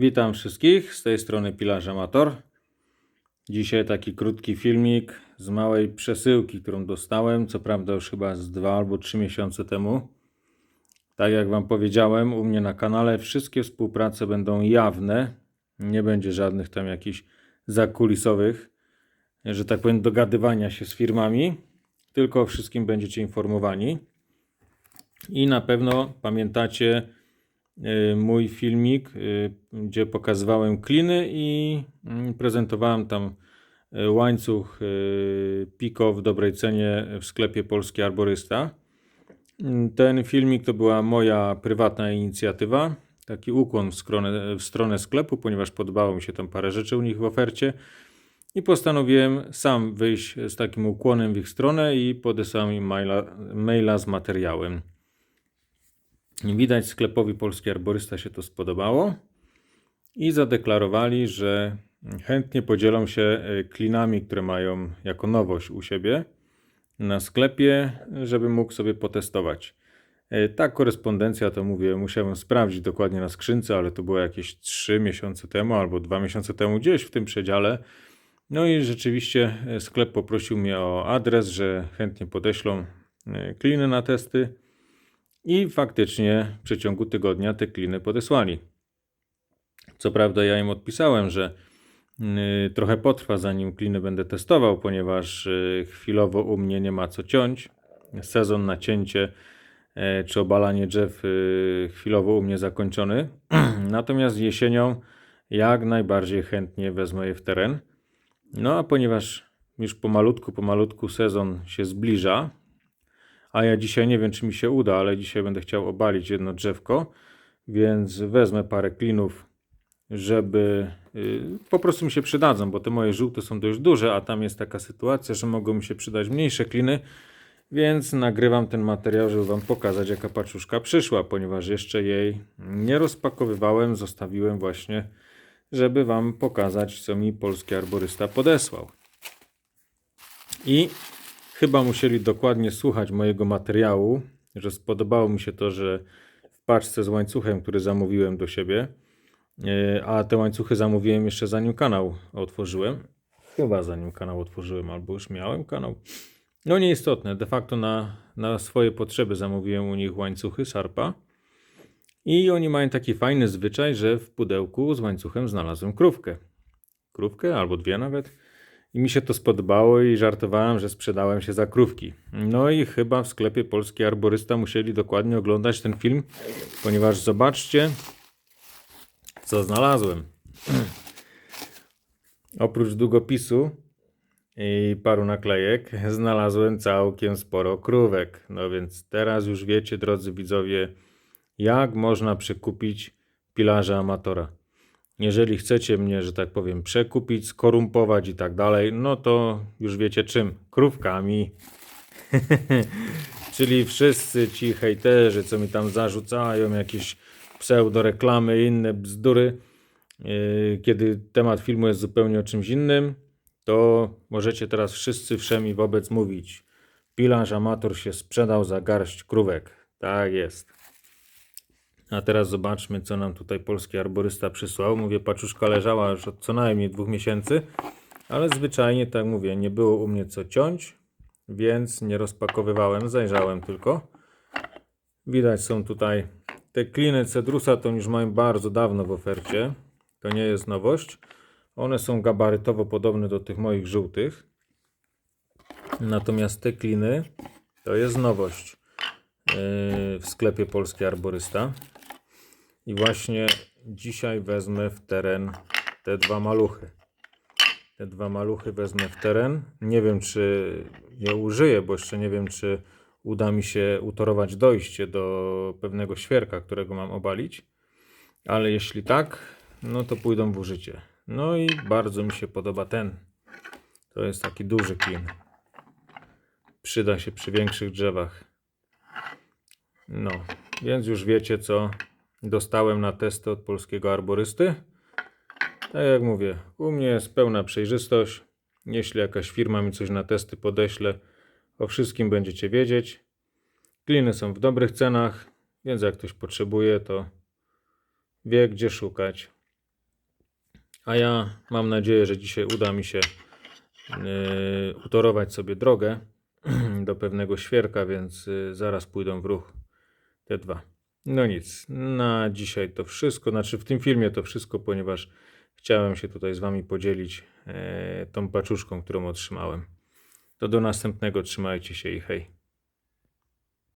Witam wszystkich, z tej strony Pilarz Amator. Dzisiaj taki krótki filmik z małej przesyłki, którą dostałem, co prawda już chyba z dwa albo trzy miesiące temu. Tak jak Wam powiedziałem, u mnie na kanale wszystkie współprace będą jawne, nie będzie żadnych tam jakichś zakulisowych, że tak powiem, dogadywania się z firmami, tylko o wszystkim będziecie informowani. I na pewno pamiętacie mój filmik, y, gdzie pokazywałem kliny i mm, prezentowałem tam y, łańcuch y, Pico w dobrej cenie w sklepie Polski Arborysta. Mm, Ten filmik to była moja prywatna inicjatywa. Taki ukłon w stronę, w stronę sklepu, ponieważ podobało mi się tam parę rzeczy u nich w ofercie. I postanowiłem sam wyjść z takim ukłonem w ich stronę i podesłałem im maila, maila z materiałem. Widać sklepowi Polski Arborysta się to spodobało i zadeklarowali, że chętnie podzielą się e, klinami, które mają jako nowość u siebie na sklepie, żeby mógł sobie potestować. E, Ta korespondencja, to mówię, musiałem sprawdzić dokładnie na skrzynce, ale to było jakieś 3 miesiące temu albo 2 miesiące temu, gdzieś w tym przedziale. No i rzeczywiście e, sklep poprosił mnie o adres, że chętnie podeślą kliny na testy. I faktycznie w przeciągu tygodnia te kliny podesłali. Co prawda ja im odpisałem, że y, trochę potrwa zanim kliny będę testował, ponieważ y, chwilowo u mnie nie ma co ciąć. Sezon na cięcie e, czy obalanie drzew y, chwilowo u mnie zakończony. Natomiast jesienią jak najbardziej chętnie wezmę je w teren. No a ponieważ już pomalutku, pomalutku sezon się zbliża, a ja dzisiaj nie wiem, czy mi się uda, ale dzisiaj będę chciał obalić jedno drzewko, więc wezmę parę klinów, żeby y, po prostu mi się przydadzą, bo te moje żółte są dość duże, a tam jest taka sytuacja, że mogą mi się przydać mniejsze kliny, więc nagrywam ten materiał, żeby Wam pokazać, jaka paczuszka przyszła, ponieważ jeszcze jej nie rozpakowywałem, zostawiłem właśnie, żeby Wam pokazać, co mi polski arborysta podesłał. I chyba musieli dokładnie słuchać mojego materiału, że spodobało mi się to, że w paczce z łańcuchem, który zamówiłem do siebie, e, a te łańcuchy zamówiłem jeszcze zanim kanał otworzyłem. Chyba zanim kanał otworzyłem, albo już miałem kanał. No nieistotne, de facto na, na swoje potrzeby zamówiłem u nich łańcuchy Sharpa. I oni mają taki fajny zwyczaj, że w pudełku z łańcuchem znalazłem krówkę. Krówkę albo dwie nawet. I mi się to spodobało i żartowałem, że sprzedałem się za krówki. No i chyba w sklepie Polski Arborysta musieli dokładnie oglądać ten film, ponieważ zobaczcie, co znalazłem. Oprócz długopisu i paru naklejek, znalazłem całkiem sporo krówek. No więc teraz już wiecie, drodzy widzowie, jak można przekupić pilarza amatora. Jeżeli chcecie mnie, że tak powiem, przekupić, skorumpować i tak dalej, no to już wiecie czym. Krówkami. Czyli wszyscy ci hejterzy, co mi tam zarzucają, jakieś pseudoreklamy i inne bzdury, yy, kiedy temat filmu jest zupełnie o czymś innym, to możecie teraz wszyscy wszemi wobec mówić. Pilarz amator się sprzedał za garść krówek. Tak jest. A teraz zobaczmy, co nam tutaj polski arborysta przysłał. Mówię, paczuszka leżała już od co najmniej dwóch miesięcy, ale zwyczajnie, tak mówię, nie było u mnie co ciąć, więc nie rozpakowywałem, zajrzałem tylko. Widać są tutaj te kliny Cedrusa, to już mają bardzo dawno w ofercie. To nie jest nowość. One są gabarytowo podobne do tych moich żółtych. Natomiast te kliny to jest nowość yy, w sklepie Polski Arborysta. I właśnie dzisiaj wezmę w teren te dwa maluchy. Te dwa maluchy wezmę w teren. Nie wiem, czy je użyję, bo jeszcze nie wiem, czy uda mi się utorować dojście do pewnego świerka, którego mam obalić. Ale jeśli tak, no to pójdą w użycie. No i bardzo mi się podoba ten. To jest taki duży klin. Przyda się przy większych drzewach. No, więc już wiecie, co dostałem na testy od polskiego arborysty. Tak jak mówię, u mnie jest pełna przejrzystość. Jeśli jakaś firma mi coś na testy podeśle, o wszystkim będziecie wiedzieć. Kliny są w dobrych cenach, więc jak ktoś potrzebuje, to wie gdzie szukać. A ja mam nadzieję, że dzisiaj uda mi się yy, utorować sobie drogę do pewnego świerka, więc yy, zaraz pójdą w ruch te dwa. No nic, na dzisiaj to wszystko. Znaczy w tym filmie to wszystko, ponieważ chciałem się tutaj z Wami podzielić e, tą paczuszką, którą otrzymałem. To do następnego, trzymajcie się i hej.